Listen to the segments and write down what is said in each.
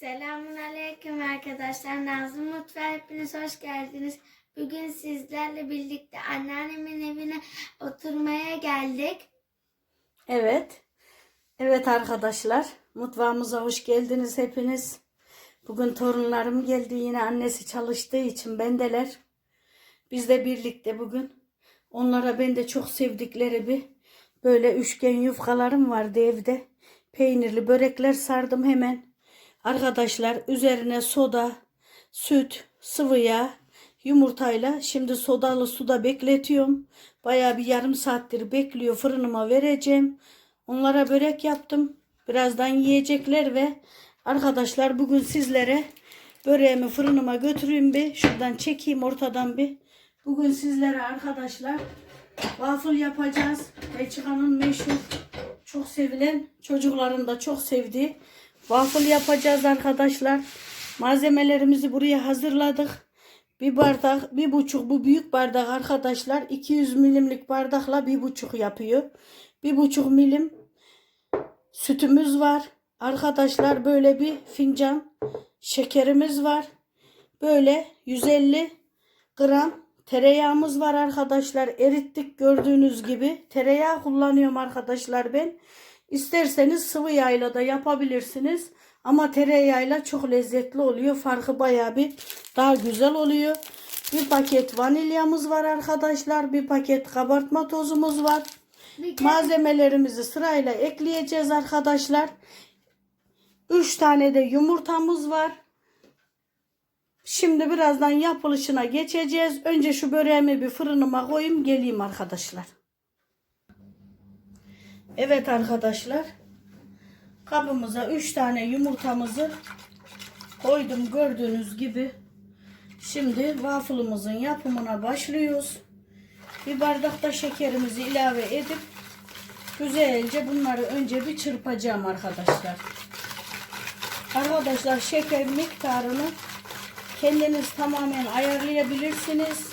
Selamun Aleyküm arkadaşlar. Nazlı Mutfağı hepiniz hoş geldiniz. Bugün sizlerle birlikte anneannemin evine oturmaya geldik. Evet. Evet arkadaşlar. Mutfağımıza hoş geldiniz hepiniz. Bugün torunlarım geldi. Yine annesi çalıştığı için bendeler. Biz de birlikte bugün. Onlara ben de çok sevdikleri bir böyle üçgen yufkalarım vardı evde. Peynirli börekler sardım hemen. Arkadaşlar üzerine soda, süt, sıvı yağ, yumurtayla şimdi sodalı suda bekletiyorum. Bayağı bir yarım saattir bekliyor. Fırınıma vereceğim. Onlara börek yaptım. Birazdan yiyecekler ve arkadaşlar bugün sizlere böreğimi fırınıma götüreyim bir. Şuradan çekeyim ortadan bir. Bugün sizlere arkadaşlar waffle yapacağız. Belçika'nın meşhur çok sevilen çocukların da çok sevdiği waffle yapacağız arkadaşlar. Malzemelerimizi buraya hazırladık. Bir bardak, bir buçuk bu büyük bardak arkadaşlar 200 milimlik bardakla bir buçuk yapıyor. Bir buçuk milim sütümüz var. Arkadaşlar böyle bir fincan şekerimiz var. Böyle 150 gram tereyağımız var arkadaşlar. Erittik gördüğünüz gibi. Tereyağı kullanıyorum arkadaşlar ben. İsterseniz sıvı yağla da yapabilirsiniz. Ama tereyağıyla çok lezzetli oluyor. Farkı bayağı bir daha güzel oluyor. Bir paket vanilyamız var arkadaşlar. Bir paket kabartma tozumuz var. Malzemelerimizi sırayla ekleyeceğiz arkadaşlar. 3 tane de yumurtamız var. Şimdi birazdan yapılışına geçeceğiz. Önce şu böreğimi bir fırınıma koyayım geleyim arkadaşlar. Evet arkadaşlar. Kabımıza 3 tane yumurtamızı koydum gördüğünüz gibi. Şimdi waffle'ımızın yapımına başlıyoruz. Bir bardakta şekerimizi ilave edip güzelce bunları önce bir çırpacağım arkadaşlar. Arkadaşlar şeker miktarını kendiniz tamamen ayarlayabilirsiniz.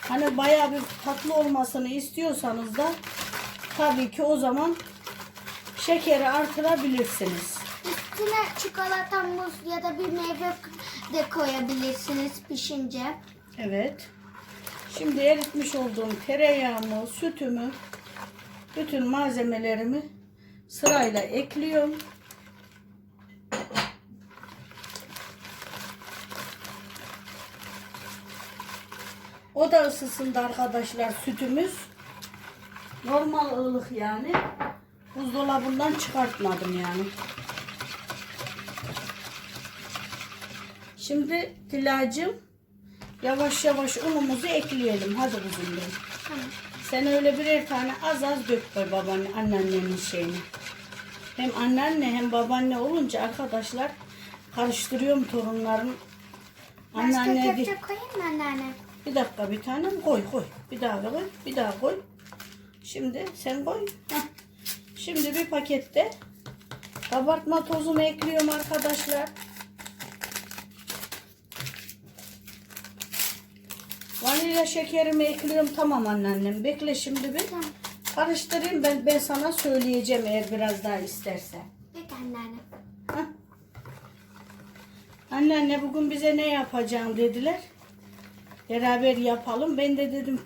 Hani bayağı bir tatlı olmasını istiyorsanız da tabii ki o zaman şekeri artırabilirsiniz. üstüne çikolata, muz ya da bir meyve de koyabilirsiniz pişince. Evet. Şimdi eritmiş olduğum tereyağımı, sütümü, bütün malzemelerimi sırayla ekliyorum. O da ısısında arkadaşlar sütümüz. Normal ılık yani. Buzdolabından çıkartmadım yani. Şimdi Dilacığım yavaş yavaş unumuzu ekleyelim. Hadi kuzum benim. Tamam. Sen öyle birer tane az az dök koy babaanne, anneannenin şeyini. Hem anneanne hem babaanne olunca arkadaşlar karıştırıyorum torunların. Başka Anneanne di- kepçe koyayım mı anneanne? bir dakika bir tanem koy koy. Bir daha koy. Bir daha koy. Şimdi sen. Heh. Şimdi bir pakette kabartma tozumu ekliyorum arkadaşlar. Vanilya şekerimi ekliyorum. Tamam anneannem. Bekle şimdi bir. Tamam. Karıştırayım ben ben sana söyleyeceğim eğer biraz daha istersen. Peki anneanne. Heh. Anneanne bugün bize ne yapacağım dediler. Beraber yapalım. Ben de dedim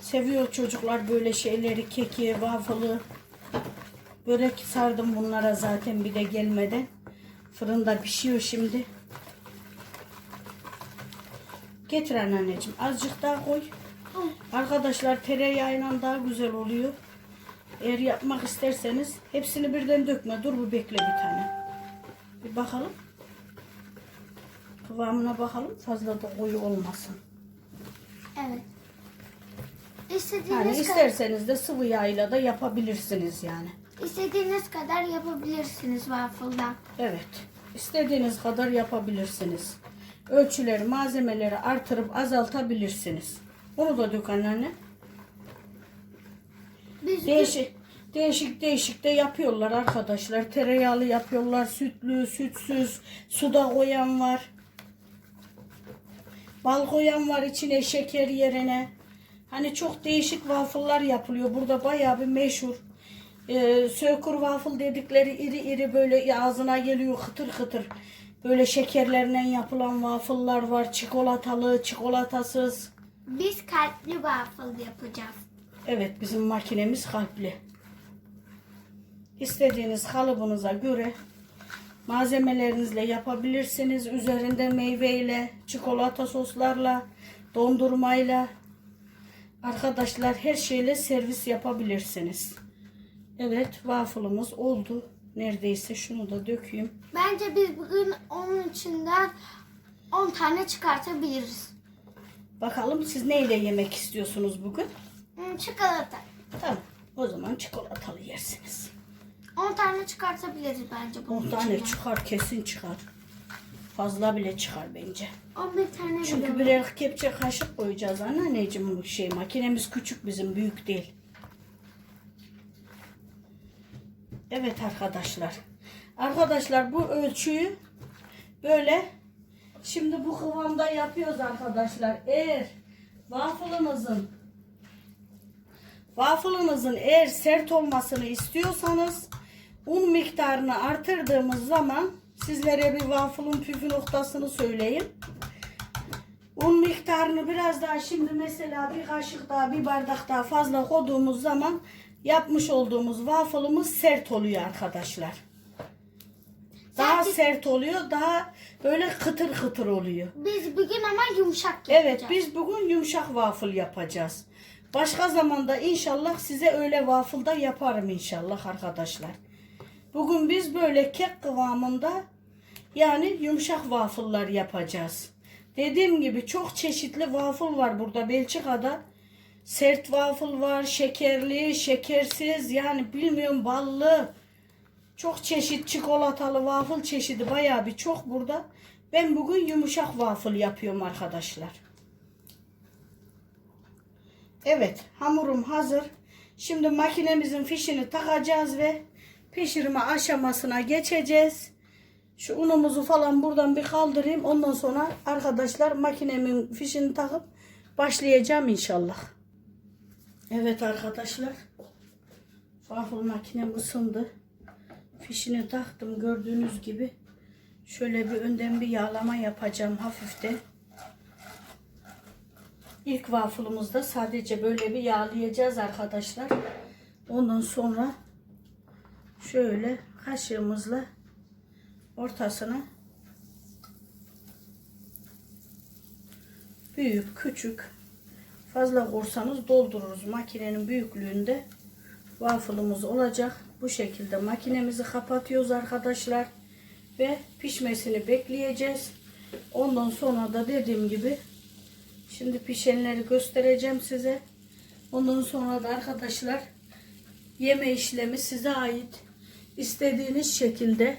seviyor çocuklar böyle şeyleri keki, waffle'ı. Börek sardım bunlara zaten bir de gelmeden. Fırında pişiyor şimdi. Getir anneanneciğim. Azıcık daha koy. Arkadaşlar tereyağıyla daha güzel oluyor. Eğer yapmak isterseniz hepsini birden dökme. Dur bir bekle bir tane. Bir bakalım. Kıvamına bakalım. Fazla da koyu olmasın. Evet. İstediğiniz, Yani isterseniz de sıvı yağıyla da yapabilirsiniz yani. istediğiniz kadar yapabilirsiniz waffle'dan. Evet. İstediğiniz kadar yapabilirsiniz. Ölçüleri, malzemeleri artırıp azaltabilirsiniz. Onu da dök anneanne. Biz Değişik değişik değişik de yapıyorlar arkadaşlar. Tereyağlı yapıyorlar, sütlü, sütsüz, suda koyan var. Bal koyan var içine şeker yerine. Hani çok değişik waffle'lar yapılıyor. Burada bayağı bir meşhur. e, sökur waffle dedikleri iri iri böyle ağzına geliyor kıtır kıtır. Böyle şekerlerle yapılan waffle'lar var. Çikolatalı, çikolatasız. Biz kalpli waffle yapacağız. Evet bizim makinemiz kalpli. İstediğiniz kalıbınıza göre malzemelerinizle yapabilirsiniz. Üzerinde meyveyle, çikolata soslarla, dondurmayla arkadaşlar her şeyle servis yapabilirsiniz. Evet waffle'ımız oldu. Neredeyse şunu da dökeyim. Bence biz bugün onun içinden 10 tane çıkartabiliriz. Bakalım siz neyle yemek istiyorsunuz bugün? Hmm, Çikolata. Tamam. O zaman çikolatalı yersiniz. 10 tane çıkartabiliriz bence bunun 10 tane içinden. çıkar kesin çıkar. Fazla bile çıkar bence. 11 tane Çünkü bile. birer kepçe kaşık koyacağız anneanneciğim şey makinemiz küçük bizim büyük değil. Evet arkadaşlar. Arkadaşlar bu ölçüyü böyle şimdi bu kıvamda yapıyoruz arkadaşlar. Eğer waffle'ınızın waffle'ınızın eğer sert olmasını istiyorsanız un miktarını artırdığımız zaman sizlere bir waffle'ın püf noktasını söyleyeyim. Un miktarını biraz daha şimdi mesela bir kaşık daha bir bardak daha fazla koyduğumuz zaman yapmış olduğumuz waffle'ımız sert oluyor arkadaşlar. Daha Zaten- sert oluyor, daha böyle kıtır kıtır oluyor. Biz bugün ama yumuşak Evet yapacağız. biz bugün yumuşak waffle yapacağız. Başka zamanda inşallah size öyle waffle da yaparım inşallah arkadaşlar. Bugün biz böyle kek kıvamında yani yumuşak waffle'lar yapacağız. Dediğim gibi çok çeşitli waffle var burada Belçika'da. Sert waffle var, şekerli, şekersiz yani bilmiyorum ballı. Çok çeşit çikolatalı waffle çeşidi bayağı bir çok burada. Ben bugün yumuşak waffle yapıyorum arkadaşlar. Evet hamurum hazır. Şimdi makinemizin fişini takacağız ve pişirme aşamasına geçeceğiz. Şu unumuzu falan buradan bir kaldırayım. Ondan sonra arkadaşlar makinemin fişini takıp başlayacağım inşallah. Evet arkadaşlar. Waffle makinem ısındı. Fişini taktım gördüğünüz gibi. Şöyle bir önden bir yağlama yapacağım hafifte. İlk waffle'ımızda sadece böyle bir yağlayacağız arkadaşlar. Ondan sonra şöyle kaşığımızla ortasına büyük küçük fazla korsanız doldururuz. Makinenin büyüklüğünde waffle'ımız olacak. Bu şekilde makinemizi kapatıyoruz arkadaşlar. Ve pişmesini bekleyeceğiz. Ondan sonra da dediğim gibi şimdi pişenleri göstereceğim size. Ondan sonra da arkadaşlar yeme işlemi size ait. İstediğiniz şekilde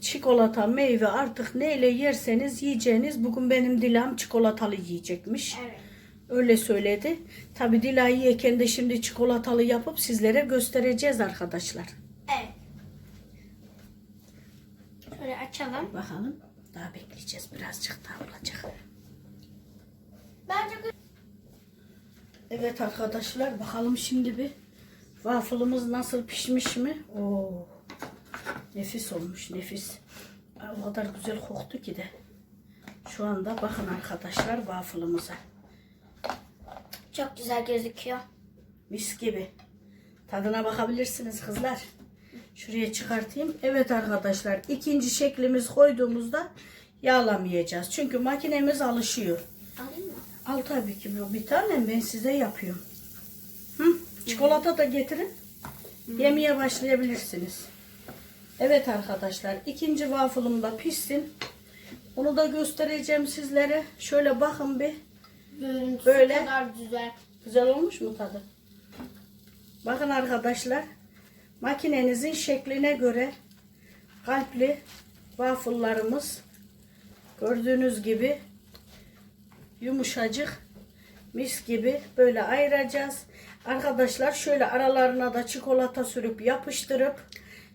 çikolata, meyve artık neyle yerseniz yiyeceğiniz. Bugün benim Dilam çikolatalı yiyecekmiş. Evet. Öyle söyledi. Tabi Dila yiyken de şimdi çikolatalı yapıp sizlere göstereceğiz arkadaşlar. Evet. Şöyle açalım. Bakalım. Daha bekleyeceğiz. Birazcık daha olacak. Bence Evet arkadaşlar bakalım şimdi bir waffle'ımız nasıl pişmiş mi? Oo. Nefis olmuş nefis. O kadar güzel koktu ki de. Şu anda bakın arkadaşlar waffle'ımıza. çok güzel gözüküyor. Mis gibi. Tadına bakabilirsiniz kızlar. Şuraya çıkartayım. Evet arkadaşlar ikinci şeklimiz koyduğumuzda yağlamayacağız. Çünkü makinemiz alışıyor. Alayım mı? Al tabii ki bir tanem ben size yapıyorum. Hı? Çikolata da getirin. Yemeye başlayabilirsiniz. Evet arkadaşlar ikinci waffle'ım da pişsin. Onu da göstereceğim sizlere. Şöyle bakın bir. Görüntüsü Böyle. kadar güzel. Güzel olmuş mu tadı? Bakın arkadaşlar. Makinenizin şekline göre kalpli waffle'larımız gördüğünüz gibi yumuşacık mis gibi böyle ayıracağız. Arkadaşlar şöyle aralarına da çikolata sürüp yapıştırıp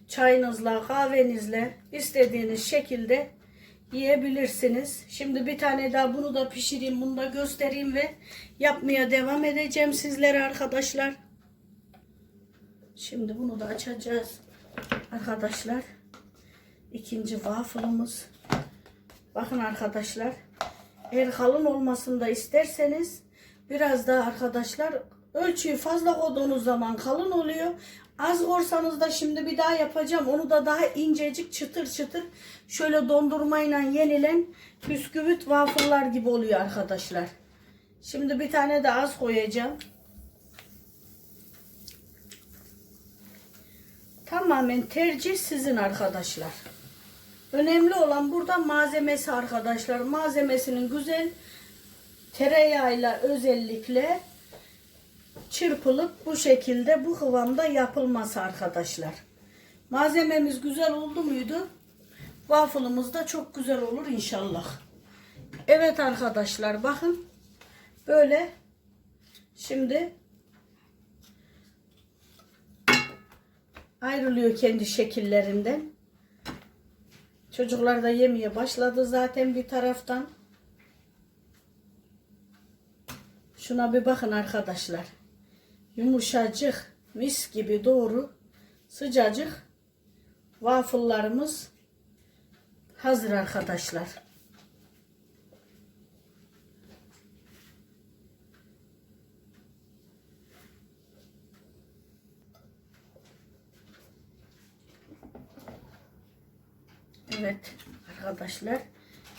çayınızla kahvenizle istediğiniz şekilde yiyebilirsiniz. Şimdi bir tane daha bunu da pişireyim, bunu da göstereyim ve yapmaya devam edeceğim sizlere arkadaşlar. Şimdi bunu da açacağız. Arkadaşlar. ikinci waffle'ımız. Bakın arkadaşlar. Eğer kalın olmasını da isterseniz biraz daha arkadaşlar ölçüyü fazla koyduğunuz zaman kalın oluyor. Az korsanız da şimdi bir daha yapacağım. Onu da daha incecik çıtır çıtır şöyle dondurmayla yenilen bisküvit waffle'lar gibi oluyor arkadaşlar. Şimdi bir tane de az koyacağım. Tamamen tercih sizin arkadaşlar. Önemli olan burada malzemesi arkadaşlar. Malzemesinin güzel tereyağıyla özellikle çırpılıp bu şekilde bu kıvamda yapılması arkadaşlar. Malzememiz güzel oldu muydu? Waffle'ımız da çok güzel olur inşallah. Evet arkadaşlar bakın. Böyle şimdi ayrılıyor kendi şekillerinden. Çocuklar da yemeye başladı zaten bir taraftan. Şuna bir bakın arkadaşlar. Yumuşacık, mis gibi doğru, sıcacık waffle'larımız hazır arkadaşlar. Evet arkadaşlar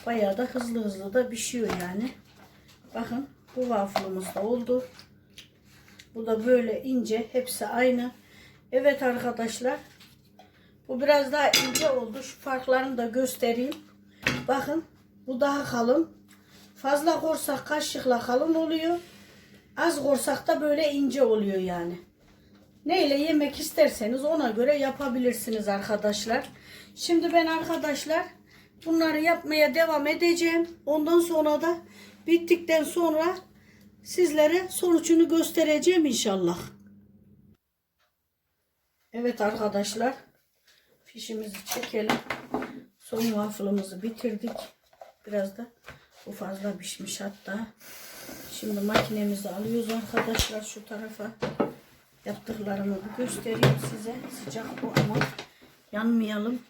bayağı da hızlı hızlı da pişiyor yani. Bakın bu waffle'ımız da oldu. Bu da böyle ince. Hepsi aynı. Evet arkadaşlar. Bu biraz daha ince oldu. Şu farklarını da göstereyim. Bakın bu daha kalın. Fazla korsak kaşıkla kalın oluyor. Az korsak da böyle ince oluyor yani. Neyle yemek isterseniz ona göre yapabilirsiniz arkadaşlar. Şimdi ben arkadaşlar bunları yapmaya devam edeceğim. Ondan sonra da bittikten sonra sizlere sonucunu göstereceğim inşallah. Evet arkadaşlar fişimizi çekelim. Son waffle'ımızı bitirdik. Biraz da bu fazla pişmiş hatta. Şimdi makinemizi alıyoruz arkadaşlar şu tarafa. Yaptıklarımı göstereyim size. Sıcak bu ama yanmayalım.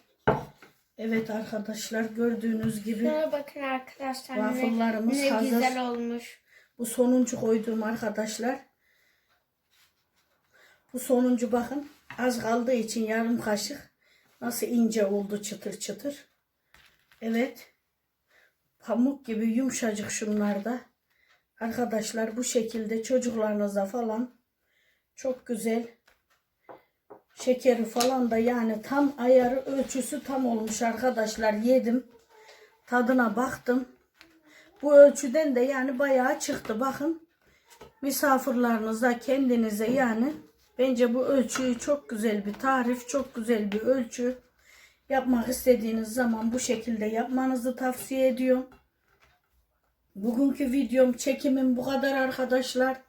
Evet arkadaşlar gördüğünüz gibi Şuna bakın arkadaşlar. Waffle'larımız ne hazır. güzel olmuş. Bu sonuncu koyduğum arkadaşlar. Bu sonuncu bakın az kaldığı için yarım kaşık nasıl ince oldu çıtır çıtır. Evet. Pamuk gibi yumuşacık şunlar da. Arkadaşlar bu şekilde çocuklarınıza falan çok güzel. Şekeri falan da yani tam ayarı ölçüsü tam olmuş arkadaşlar. Yedim. Tadına baktım. Bu ölçüden de yani bayağı çıktı. Bakın misafirlerinize kendinize yani bence bu ölçüyü çok güzel bir tarif. Çok güzel bir ölçü. Yapmak istediğiniz zaman bu şekilde yapmanızı tavsiye ediyorum. Bugünkü videom çekimim bu kadar arkadaşlar.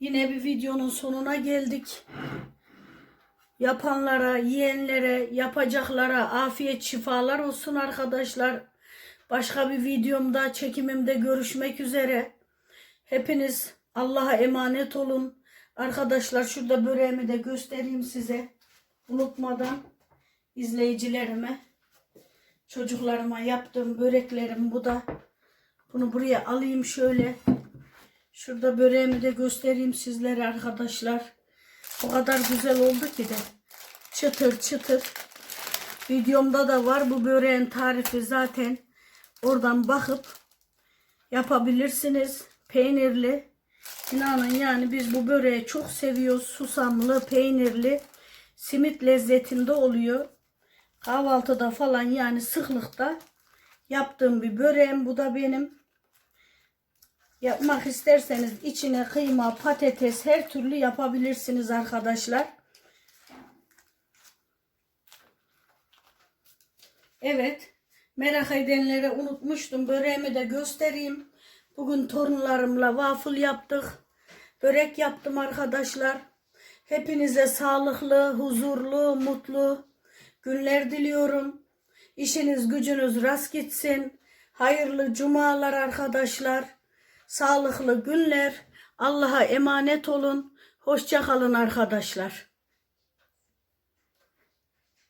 Yine bir videonun sonuna geldik. Yapanlara, yiyenlere, yapacaklara afiyet şifalar olsun arkadaşlar. Başka bir videomda, çekimimde görüşmek üzere. Hepiniz Allah'a emanet olun. Arkadaşlar şurada böreğimi de göstereyim size. Unutmadan izleyicilerime, çocuklarıma yaptığım böreklerim bu da. Bunu buraya alayım şöyle. Şurada böreğimi de göstereyim sizlere arkadaşlar. O kadar güzel oldu ki de. Çıtır çıtır. Videomda da var bu böreğin tarifi zaten. Oradan bakıp yapabilirsiniz. Peynirli. İnanın yani biz bu böreği çok seviyoruz. Susamlı, peynirli. Simit lezzetinde oluyor. Kahvaltıda falan yani sıklıkta yaptığım bir böreğim. Bu da benim. Yapmak isterseniz içine kıyma, patates her türlü yapabilirsiniz arkadaşlar. Evet. Merak edenlere unutmuştum. Böreğimi de göstereyim. Bugün torunlarımla waffle yaptık. Börek yaptım arkadaşlar. Hepinize sağlıklı, huzurlu, mutlu günler diliyorum. İşiniz gücünüz rast gitsin. Hayırlı cumalar arkadaşlar. Sağlıklı günler. Allah'a emanet olun. Hoşça kalın arkadaşlar.